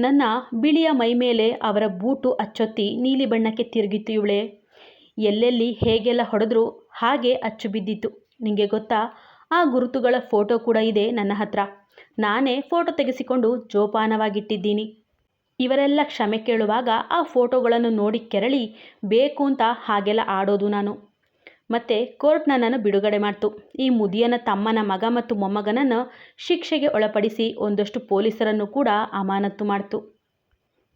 Speaker 1: ನನ್ನ ಬಿಳಿಯ ಮೈಮೇಲೆ ಅವರ ಬೂಟು ಅಚ್ಚೊತ್ತಿ ನೀಲಿ ಬಣ್ಣಕ್ಕೆ ತಿರುಗಿತು ಇವಳೆ. ಎಲ್ಲೆಲ್ಲಿ ಹೇಗೆಲ್ಲ ಹೊಡೆದ್ರು ಹಾಗೆ ಅಚ್ಚು ಬಿದ್ದಿತ್ತು. ನಿಮಗೆ ಗೊತ್ತಾ? ಆ ಗುರುತುಗಳ ಫೋಟೋ ಕೂಡ ಇದೆ ನನ್ನ ಹತ್ರ. ನಾನೇ ಫೋಟೋ ತೆಗೆಸಿಕೊಂಡು ಜೋಪಾನವಾಗಿಟ್ಟಿದ್ದೀನಿ. ಇವರೆಲ್ಲ ಕ್ಷಮೆ ಕೇಳುವಾಗ ಆ ಫೋಟೋಗಳನ್ನು ನೋಡಿ ಕೆರಳಿ, ಬೇಕು ಅಂತ ಹಾಗೆಲ್ಲ ಆಡೋದು ನಾನು. ಮತ್ತು ನನ್ನನ್ನು ಬಿಡುಗಡೆ ಮಾಡ್ತು. ಈ ಮುದಿಯನ ತಮ್ಮನ ಮಗ ಮತ್ತು ಮೊಮ್ಮಗನನ್ನು ಶಿಕ್ಷೆಗೆ ಒಳಪಡಿಸಿ ಒಂದಷ್ಟು ಪೊಲೀಸರನ್ನು ಕೂಡ ಅಮಾನತು ಮಾಡ್ತು.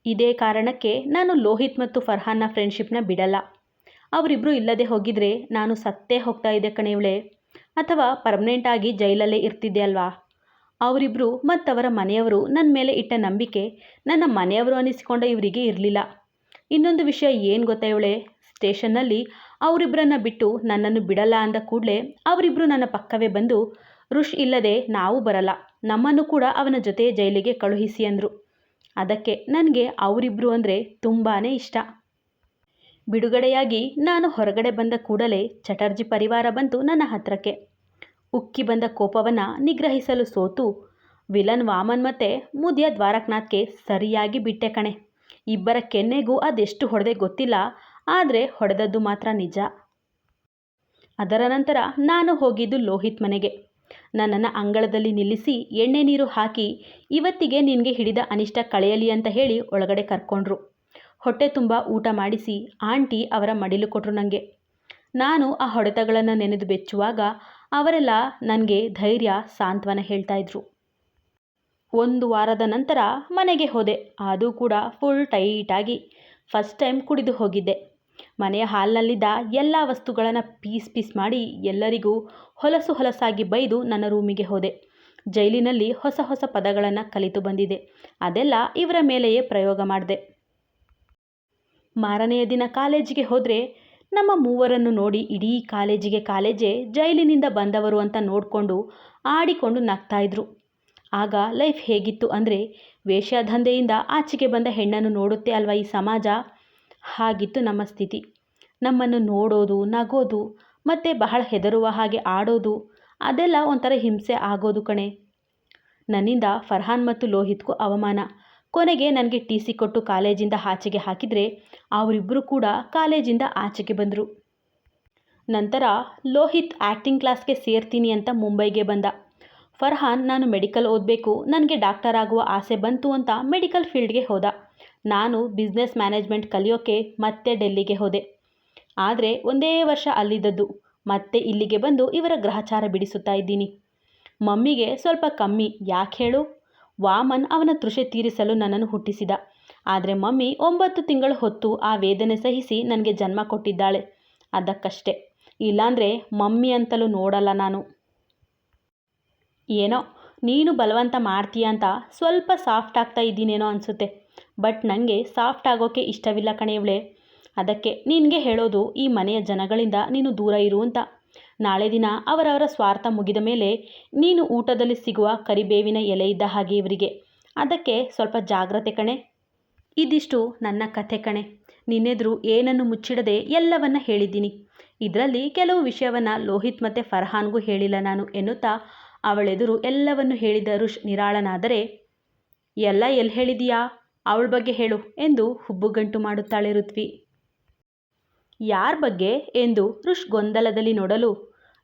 Speaker 1: ಇದೇ ಕಾರಣಕ್ಕೆ ನಾನು ಲೋಹಿತ್ ಮತ್ತು ಫರ್ಹಾನ್ನ ಫ್ರೆಂಡ್ಶಿಪ್ನ ಬಿಡಲ್ಲ. ಅವರಿಬ್ಬರು ಇಲ್ಲದೆ ಹೋಗಿದ್ರೆ ನಾನು ಸತ್ತೇ ಹೋಗ್ತಾ ಇದ್ದೆ ಕಣಿವಳೆ. ಅಥವಾ ಪರ್ಮನೆಂಟಾಗಿ ಜೈಲಲ್ಲೇ ಇರ್ತಿದ್ದೆ ಅಲ್ವಾ? ಅವರಿಬ್ಬರು ಮತ್ತವರ ಮನೆಯವರು ನನ್ನ ಮೇಲೆ ಇಟ್ಟ ನಂಬಿಕೆ ನನ್ನ ಮನೆಯವರು ಅನಿಸಿಕೊಂಡ ಇವರಿಗೆ ಇರಲಿಲ್ಲ. ಇನ್ನೊಂದು ವಿಷಯ ಏನು ಗೊತ್ತಾ ಇವಳೆ? ಸ್ಟೇಷನ್ನಲ್ಲಿ ಅವರಿಬ್ಬರನ್ನ ಬಿಟ್ಟು ನನ್ನನ್ನು ಬಿಡಲ್ಲ ಅಂದ ಕೂಡಲೇ ಅವರಿಬ್ಬರು ನನ್ನ ಪಕ್ಕವೇ ಬಂದು, ಋಷ್, ಇಲ್ಲದೆ ನಾವು ಬರಲ್ಲ. ನಮ್ಮನ್ನು ಕೂಡ ಅವನ ಜೊತೆ ಜೈಲಿಗೆ ಕಳುಹಿಸಿ ಅಂದರು. ಅದಕ್ಕೆ ನನಗೆ ಅವರಿಬ್ಬರು ಅಂದರೆ ತುಂಬಾ ಇಷ್ಟ. ಬಿಡುಗಡೆಯಾಗಿ ನಾನು ಹೊರಗಡೆ ಬಂದ ಕೂಡಲೇ ಚಟರ್ಜಿ ಪರಿವಾರ ಬಂತು ನನ್ನ ಹತ್ರಕ್ಕೆ. ಉಕ್ಕಿ ಬಂದ ಕೋಪವನ್ನು ನಿಗ್ರಹಿಸಲು ಸೋತು, ವಿಲನ್ ವಾಮನ್ ಮತ್ತು ಮುದಿಯ ದ್ವಾರಕನಾಥ್ಗೆ ಸರಿಯಾಗಿ ಬಿಟ್ಟೆ ಕಣೆ. ಇಬ್ಬರ ಕೆನ್ನೆಗೂ ಅದೆಷ್ಟು ಹೊಡೆದೆ ಗೊತ್ತಿಲ್ಲ ಆದರೆ ಹೊಡೆದದ್ದು ಮಾತ್ರ ನಿಜ. ಅದರ ನಂತರ ನಾನು ಹೋಗಿದ್ದು ಲೋಹಿತ್ ಮನೆಗೆ. ನನ್ನನ್ನು ಅಂಗಳದಲ್ಲಿ ನಿಲ್ಲಿಸಿ ಎಣ್ಣೆ ನೀರು ಹಾಕಿ ಇವತ್ತಿಗೆ ನಿನಗೆ ಹಿಡಿದ ಅನಿಷ್ಟ ಕಳೆಯಲಿ ಅಂತ ಹೇಳಿ ಒಳಗಡೆ ಕರ್ಕೊಂಡ್ರು. ಹೊಟ್ಟೆ ತುಂಬ ಊಟ ಮಾಡಿಸಿ ಆಂಟಿ ಅವರ ಮಡಿಲು ಕೊಟ್ಟರು ನನಗೆ ನಾನು ಆ ಹೊಡೆತಗಳನ್ನು ನೆನೆದು ಬೆಚ್ಚುವಾಗ ಅವರೆಲ್ಲ ನನಗೆ ಧೈರ್ಯ, ಸಾಂತ್ವನ ಹೇಳ್ತಾಯಿದ್ರು ಒಂದು ವಾರದ ನಂತರ ಮನೆಗೆ ಹೋದೆ. ಅದು ಕೂಡ ಫುಲ್ ಟೈಟಾಗಿ ಫಸ್ಟ್ ಟೈಮ್ ಕುಡಿದು ಹೋಗಿದ್ದೆ. ಮನೆಯ ಹಾಲ್ನಲ್ಲಿದ್ದ ಎಲ್ಲ ವಸ್ತುಗಳನ್ನು ಪೀಸ್ ಪೀಸ್ ಮಾಡಿ ಎಲ್ಲರಿಗೂ ಹೊಲಸು ಹೊಲಸಾಗಿ ಬೈದು ನನ್ನ ರೂಮಿಗೆ ಹೋದೆ. ಜೈಲಿನಲ್ಲಿ ಹೊಸ ಹೊಸ ಪದಗಳನ್ನು ಕಲಿತು ಬಂದಿದೆ. ಅದೆಲ್ಲ ಇವರ ಮೇಲೆಯೇ ಪ್ರಯೋಗ ಮಾಡಿದೆ. ಮಾರನೆಯ ದಿನ ಕಾಲೇಜಿಗೆ ಹೋದರೆ ನಮ್ಮ ಮೂವರನ್ನು ನೋಡಿ ಇಡೀ ಕಾಲೇಜಿಗೆ ಕಾಲೇಜೇ ಜೈಲಿನಿಂದ ಬಂದವರು ಅಂತ ನೋಡಿಕೊಂಡು ಆಡಿಕೊಂಡು ನಗ್ತಾಯಿದ್ರು ಆಗ ಲೈಫ್ ಹೇಗಿತ್ತು ಅಂದರೆ ವೇಷದಂಧೆಯಿಂದ ಆಚೆಗೆ ಬಂದ ಹೆಣ್ಣನ್ನು ನೋಡುತ್ತೆ ಅಲ್ವಾ ಈ ಸಮಾಜ? ಹಾಗಿತ್ತು ನಮ್ಮ ಸ್ಥಿತಿ. ನಮ್ಮನ್ನು ನೋಡೋದು, ನಗೋದು, ಮತ್ತು ಬಹಳ ಹೆದರುವ ಹಾಗೆ ಆಡೋದು, ಅದೆಲ್ಲ ಒಂಥರ ಹಿಂಸೆ ಆಗೋದು ಕಣೆ. ನನ್ನಿಂದ ಫರ್ಹಾನ್ ಮತ್ತು ಲೋಹಿತ್ಗೂ ಅವಮಾನ. ಕೊನೆಗೆ ನನಗೆ ಟಿ ಸಿ ಕೊಟ್ಟು ಕಾಲೇಜಿಂದ ಆಚೆಗೆ ಹಾಕಿದರೆ ಅವರಿಬ್ಬರು ಕೂಡ ಕಾಲೇಜಿಂದ ಆಚೆಗೆ ಬಂದರು. ನಂತರ ಲೋಹಿತ್ ಆ್ಯಕ್ಟಿಂಗ್ ಕ್ಲಾಸ್ಗೆ ಸೇರ್ತೀನಿ ಅಂತ ಮುಂಬೈಗೆ ಬಂದ. ಫರ್ಹಾನ್, ನಾನು ಮೆಡಿಕಲ್ ಓದಬೇಕು, ನನಗೆ ಡಾಕ್ಟರ್ ಆಗುವ ಆಸೆ ಬಂತು ಅಂತ ಮೆಡಿಕಲ್ ಫೀಲ್ಡ್ಗೆ ಹೋದ. ನಾನು ಬಿಸ್ನೆಸ್ ಮ್ಯಾನೇಜ್ಮೆಂಟ್ ಕಲಿಯೋಕ್ಕೆ ಮತ್ತೆ ಡೆಲ್ಲಿಗೆ ಹೋದೆ. ಆದರೆ ಒಂದೇ ವರ್ಷ ಅಲ್ಲಿದ್ದದ್ದು. ಮತ್ತೆ ಇಲ್ಲಿಗೆ ಬಂದು ಇವರ ಗ್ರಹಚಾರ ಬಿಡಿಸುತ್ತಾ ಇದ್ದೀನಿ. ಮಮ್ಮಿಗೆ ಸ್ವಲ್ಪ ಕಮ್ಮಿ, ಯಾಕೆ ಹೇಳು? ವಾಮನ್ ಅವನ ತೃಷೆ ತೀರಿಸಲು ನನ್ನನ್ನು ಹುಟ್ಟಿಸಿದ. ಆದರೆ ಮಮ್ಮಿ ಒಂಬತ್ತು ತಿಂಗಳು ಹೊತ್ತು ಆ ವೇದನೆ ಸಹಿಸಿ ನನಗೆ ಜನ್ಮ ಕೊಟ್ಟಿದ್ದಾಳೆ. ಅದಕ್ಕಷ್ಟೇ. ಇಲ್ಲಾಂದರೆ ಮಮ್ಮಿ ಅಂತಲೂ ನೋಡಲ್ಲ ನಾನು. ಏನೋ, ನೀನು ಬಲವಂತ ಮಾಡ್ತೀಯ ಅಂತ ಸ್ವಲ್ಪ ಸಾಫ್ಟ್ ಆಗ್ತಾ ಇದ್ದೀನೇನೋ ಅನಿಸುತ್ತೆ. ಬಟ್ ನನಗೆ ಸಾಫ್ಟ್ ಆಗೋಕ್ಕೆ ಇಷ್ಟವಿಲ್ಲ ಕಣೆಯವಳೆ. ಅದಕ್ಕೆ ನಿನಗೆ ಹೇಳೋದು ಈ ಮನೆಯ ಜನಗಳಿಂದ ನೀನು ದೂರ ಇರು ಅಂತ. ನಾಳೆ ದಿನ ಅವರವರ ಸ್ವಾರ್ಥ ಮುಗಿದ ಮೇಲೆ ನೀನು ಊಟದಲ್ಲಿ ಸಿಗುವ ಕರಿಬೇವಿನ ಎಲೆ ಇದ್ದ ಹಾಗೆ ಇವರಿಗೆ. ಅದಕ್ಕೆ ಸ್ವಲ್ಪ ಜಾಗ್ರತೆ ಕಣೆ. ಇದಿಷ್ಟು ನನ್ನ ಕಥೆ ಕಣೆ. ನಿನ್ನೆದುರು ಏನನ್ನು ಮುಚ್ಚಿಡದೆ ಎಲ್ಲವನ್ನ ಹೇಳಿದ್ದೀನಿ. ಇದರಲ್ಲಿ ಕೆಲವು ವಿಷಯವನ್ನು ಲೋಹಿತ್ ಮತ್ತು ಫರ್ಹಾನ್ಗೂ ಹೇಳಿಲ್ಲ ನಾನು ಎನ್ನುತ್ತಾ ಅವಳೆದುರು ಎಲ್ಲವನ್ನು ಹೇಳಿದ ಋಷ್ ನಿರಾಳನಾದರೆ, ಎಲ್ಲ ಎಲ್ಲಿ ಹೇಳಿದೀಯಾ? ಅವಳ ಬಗ್ಗೆ ಹೇಳು ಎಂದು ಹುಬ್ಬುಗಂಟು ಮಾಡುತ್ತಾಳೆ ಋತ್ವಿ. ಯಾರ ಬಗ್ಗೆ ಎಂದು ಋಷ್ ಗೊಂದಲದಲ್ಲಿ ನೋಡಲು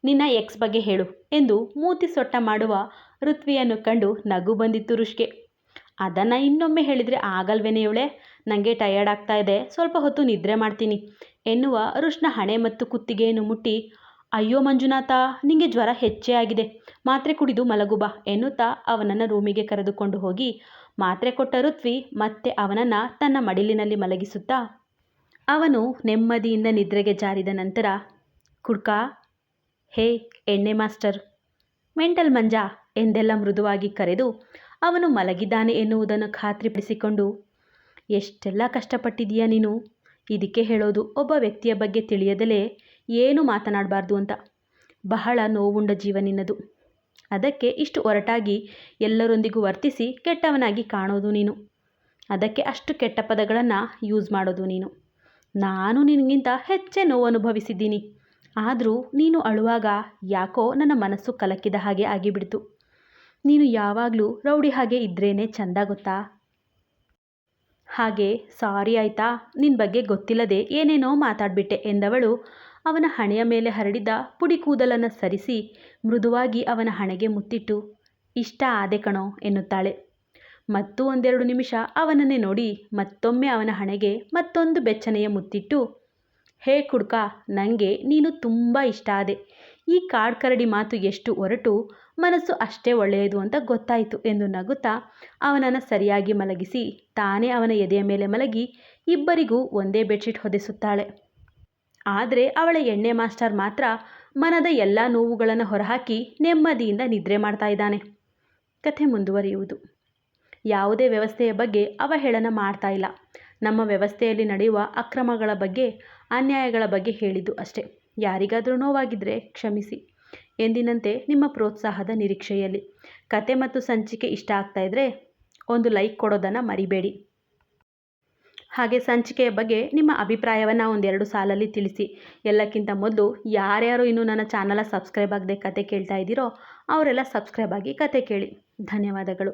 Speaker 1: ನಿನ್ನ ಎಕ್ಸ್ ಬಗ್ಗೆ ಹೇಳು ಎಂದು ಮೂತಿ ಸೊಟ್ಟ ಮಾಡುವ ಋತ್ವಿಯನ್ನು ಕಂಡು ನಗು ಬಂದಿತ್ತು ಋಷ್ಗೆ. ಅದನ್ನು ಇನ್ನೊಮ್ಮೆ ಹೇಳಿದರೆ ಆಗಲ್ವೇನೆ ಇವಳೆ? ನನಗೆ ಟಯರ್ಡ್ ಆಗ್ತಾ ಇದೆ. ಸ್ವಲ್ಪ ಹೊತ್ತು ನಿದ್ರೆ ಮಾಡ್ತೀನಿ ಎನ್ನುವ ಋಷ್ನ ಹಣೆ ಮತ್ತು ಕುತ್ತಿಗೆಯನ್ನು ಮುಟ್ಟಿ, ಅಯ್ಯೋ ಮಂಜುನಾಥ, ನಿಂಗೆ ಜ್ವರ ಹೆಚ್ಚೇ ಆಗಿದೆ. ಮಾತ್ರೆ ಕುಡಿದು ಮಲಗುಬಾ ಎನ್ನುತ್ತಾ ಅವನನ್ನು ರೂಮಿಗೆ ಕರೆದುಕೊಂಡು ಹೋಗಿ ಮಾತ್ರೆ ಕೊಟ್ಟ ಋತ್ವಿ ಮತ್ತೆ ಅವನನ್ನು ತನ್ನ ಮಡಿಲಿನಲ್ಲಿ ಮಲಗಿಸುತ್ತಾ, ಅವನು ನೆಮ್ಮದಿಯಿಂದ ನಿದ್ರೆಗೆ ಜಾರಿದ ನಂತರ, ಕುಡ್ಕಾ? ಹೇ, ಎಣ್ಣೆ ಮಾಸ್ಟರ್! ಮೆಂಟಲ್ ಮಂಜ! ಎಂದೆಲ್ಲ ಮೃದುವಾಗಿ ಕರೆದು ಅವನು ಮಲಗಿದ್ದಾನೆ ಎನ್ನುವುದನ್ನು ಖಾತ್ರಿಪಡಿಸಿಕೊಂಡು, ಎಷ್ಟೆಲ್ಲ ಕಷ್ಟಪಟ್ಟಿದೀಯ ನೀನು? ಇದಕ್ಕೆ ಹೇಳೋದು ಒಬ್ಬ ವ್ಯಕ್ತಿಯ ಬಗ್ಗೆ ತಿಳಿಯದಲೇ ಏನು ಮಾತನಾಡಬಾರ್ದು ಅಂತ. ಬಹಳ ನೋವುಂಡ ಜೀವ ನಿನ್ನದು. ಅದಕ್ಕೆ ಇಷ್ಟು ಒರಟಾಗಿ ಎಲ್ಲರೊಂದಿಗೂ ವರ್ತಿಸಿ ಕೆಟ್ಟವನಾಗಿ ಕಾಣೋದು ನೀನು. ಅದಕ್ಕೆ ಅಷ್ಟು ಕೆಟ್ಟ ಪದಗಳನ್ನು ಯೂಸ್ ಮಾಡೋದು ನೀನು. ನಾನು ನಿನಗಿಂತ ಹೆಚ್ಚೇ ನೋವು ಅನುಭವಿಸಿದ್ದೀನಿ ಆದರೂ ನೀನು ಅಳುವಾಗ ಯಾಕೋ ನನ್ನ ಮನಸ್ಸು ಕಲಕಿದ ಹಾಗೆ ಆಗಿಬಿಡ್ತು. ನೀನು ಯಾವಾಗಲೂ ರೌಡಿ ಹಾಗೆ ಇದ್ರೇನೆ ಚಂದ ಗೊತ್ತಾ? ಹಾಗೆ, ಸಾರಿ ಆಯ್ತಾ ನಿನ್ನ ಬಗ್ಗೆ ಗೊತ್ತಿಲ್ಲದೆ ಏನೇನೋ ಮಾತಾಡ್ಬಿಟ್ಟೆ ಎಂದವಳು ಅವನ ಹಣೆಯ ಮೇಲೆ ಹರಡಿದ ಪುಡಿ ಕೂದಲನ್ನು ಸರಿಸಿ ಮೃದುವಾಗಿ ಅವನ ಹಣೆಗೆ ಮುತ್ತಿಟ್ಟು, ಇಷ್ಟ ಆದೆ ಕಣೋ ಎನ್ನುತ್ತಾಳೆ. ಮತ್ತು ಒಂದೆರಡು ನಿಮಿಷ ಅವನನ್ನೇ ನೋಡಿ ಮತ್ತೊಮ್ಮೆ ಅವನ ಹಣೆಗೆ ಮತ್ತೊಂದು ಬೆಚ್ಚನೆಯ ಮುತ್ತಿಟ್ಟು, ಹೇ ಕುಡ್ಕ ನನಗೆ ನೀನು ತುಂಬ ಇಷ್ಟ ಆದೆ. ಈ ಕಾಡ್ಕರಡಿ ಮಾತು ಎಷ್ಟು ಹೊರಟು ಮನಸ್ಸು ಅಷ್ಟೇ ಒಳ್ಳೆಯದು ಅಂತ ಗೊತ್ತಾಯಿತು ಎಂದು ನಗುತ್ತಾ ಅವನನ್ನು ಸರಿಯಾಗಿ ಮಲಗಿಸಿ, ತಾನೇ ಅವನ ಎದೆಯ ಮೇಲೆ ಮಲಗಿ ಇಬ್ಬರಿಗೂ ಒಂದೇ ಬೆಡ್ಶೀಟ್ ಹೊದೆಸುತ್ತಾಳೆ. ಆದರೆ ಅವಳ ಎಣ್ಣೆ ಮಾಸ್ಟರ್ ಮಾತ್ರ ಮನದ ಎಲ್ಲ ನೋವುಗಳನ್ನು ಹೊರಹಾಕಿ ನೆಮ್ಮದಿಯಿಂದ ನಿದ್ರೆ ಮಾಡ್ತಾ ಇದ್ದಾನೆ. ಕಥೆ ಮುಂದುವರಿಯುವುದು. ಯಾವುದೇ ವ್ಯವಸ್ಥೆಯ ಬಗ್ಗೆ ಅವಹೇಳನ ಮಾಡ್ತಾ ಇಲ್ಲ. ನಮ್ಮ ವ್ಯವಸ್ಥೆಯಲ್ಲಿ ನಡೆಯುವ ಅಕ್ರಮಗಳ ಬಗ್ಗೆ, ಅನ್ಯಾಯಗಳ ಬಗ್ಗೆ ಹೇಳಿದ್ದು ಅಷ್ಟೇ. ಯಾರಿಗಾದರೂ ನೋವಾಗಿದ್ದರೆ ಕ್ಷಮಿಸಿ. ಎಂದಿನಂತೆ ನಿಮ್ಮ ಪ್ರೋತ್ಸಾಹದ ನಿರೀಕ್ಷೆಯಲ್ಲಿ. ಕತೆ ಮತ್ತು ಸಂಚಿಕೆ ಇಷ್ಟ ಆಗ್ತಾ ಇದ್ದರೆ ಒಂದು ಲೈಕ್ ಕೊಡೋದನ್ನು ಮರಿಬೇಡಿ. ಹಾಗೆ ಸಂಚಿಕೆಯ ಬಗ್ಗೆ ನಿಮ್ಮ ಅಭಿಪ್ರಾಯವನ್ನು ಒಂದೆರಡು ಸಾಲಲ್ಲಿ ತಿಳಿಸಿ. ಎಲ್ಲಕ್ಕಿಂತ ಮೊದಲು ಯಾರ್ಯಾರು ಇನ್ನೂ ನನ್ನ ಚಾನಲ ಸಬ್ಸ್ಕ್ರೈಬ್ ಆಗದೆ ಕತೆ ಕೇಳ್ತಾ ಇದ್ದೀರೋ ಅವರೆಲ್ಲ ಸಬ್ಸ್ಕ್ರೈಬ್ ಆಗಿ ಕತೆ ಕೇಳಿ. ಧನ್ಯವಾದಗಳು.